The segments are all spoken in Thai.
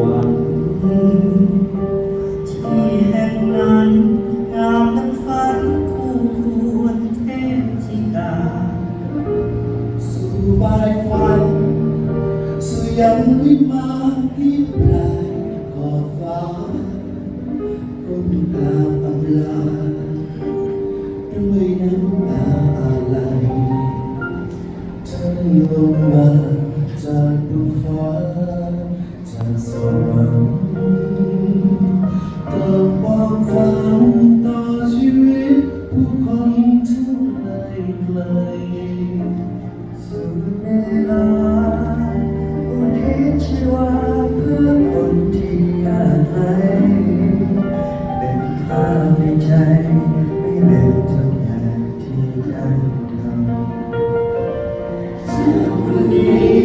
วรรค์ที่แห่งนั้นงามดังฝันคู่ควรเทพธิดาสู่บายฝันสู่ยังวิมานที่ปลายขอบฟ้าก้มกราบอำลาด้วยน้ำตาอาลัยท่านลงมา จากดวงฟ้าจากสวรรค์เติมความฝันต่อชีวิตผู้คนทั้งไกลไกลสุดเวลาอุทิศชีวาเพื่อคนที่ยากไร้เป็นภาในใจไม่ลืมทุกอย่างที่ท่านทำจากวันนี้กลับสู่ฝันเดิมคงไดิมที่เคยได้เห็นในใจไม่มีอีกแล้วน้ำฟ้า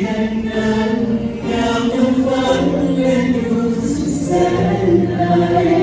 Cehennem yandı fırlayıp sen ayet